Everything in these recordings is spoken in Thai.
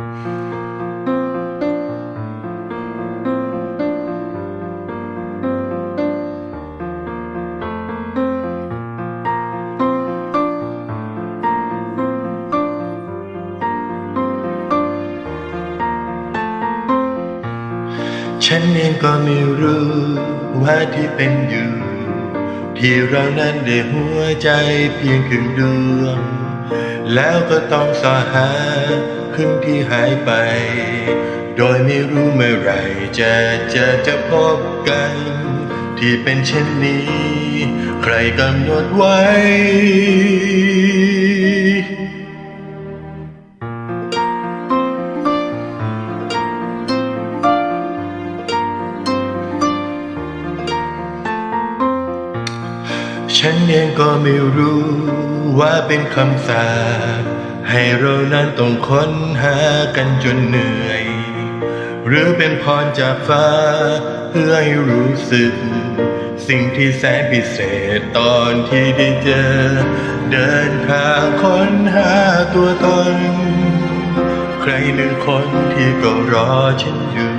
ฉันเองก็ไม่รู้ว่าที่เป็นอยู่ที่เรานั้นได้หัวใจเพียงครึ่งดวง แล้วก็ต้องสอหา ขึ้นที่หายไป โดยไม่รู้เมื่อไรจะจะจะพบกัน ที่เป็นเช่นนี้ ใครกำหนดไว้ ฉันเองก็ไม่รู้ว่าเป็นคำสาป ให้เรานั้นต้องค้นหากันจนเหนื่อย หรือเป็นพรจากฟ้า เพื่อให้รู้สึก สิ่งที่แสนพิเศษตอนที่ได้เจอ เดินทางค้นหาตัวตน ใครหนึ่งคนที่ก็รอฉันอยู่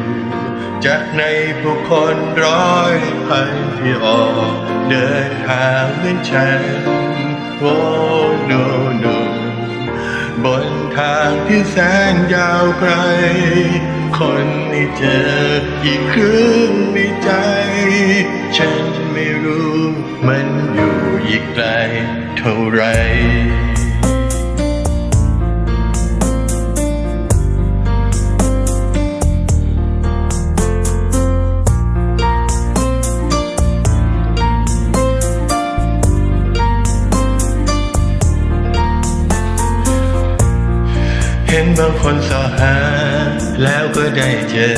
จากในผู้คนร้อยพันที่ออก เดินทางเหมือนฉันโอ้ ที่แสนยาวไกล คนที่เจออีกครึ่งในใจ ฉันไม่รู้มันอยู่อีกไกลเท่าไร เห็นบางคนสอหา แล้วก็ได้เจอ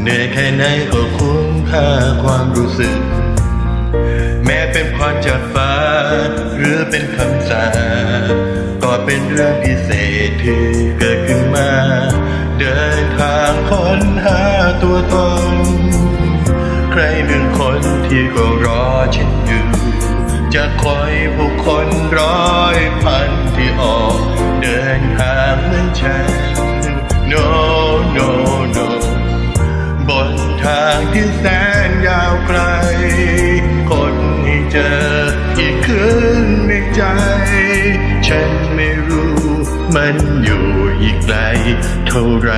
เหนื่อยแค่ไหนก็คุ้มค่าความรู้สึก แม้เป็นพรจากฟ้า หรือเป็นคำสาก็เป็นเรื่องพิเศษที่เกิดขึ้นมา เดินทางค้นหาตัวตน ใครหนึ่งคนที่ก็รอฉันอยู่ จะคอยผู้คนร้อยพันที่ออก เดินทางเหมือนฉัน no no no บนทางที่แสนยาวไกล คนให้เจออีกคืนในใจ ฉันไม่รู้มันอยู่อีกไกลเท่าไหร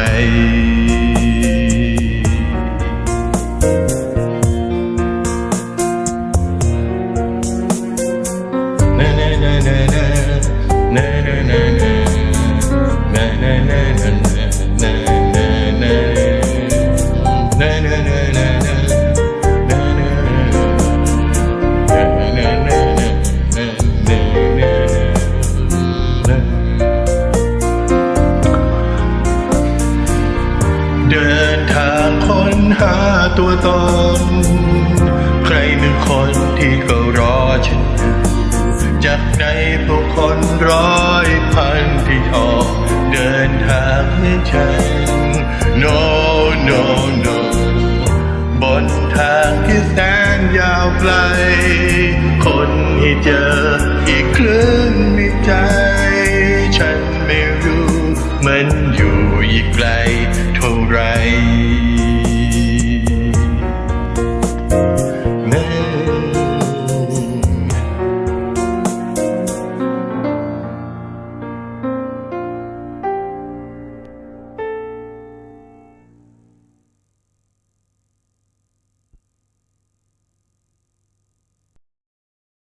เดินทางค้นหาตัวตน ใครหนึ่งคนที่ก็รอฉันอยู่จากในผู้คนร้อยพันที่ออกเดินทางเหมือนฉัน no no no บนทางที่แสนยาวไกล คนที่เจออีกครึ่งในใจ ฉันไม่รู้มันอยู่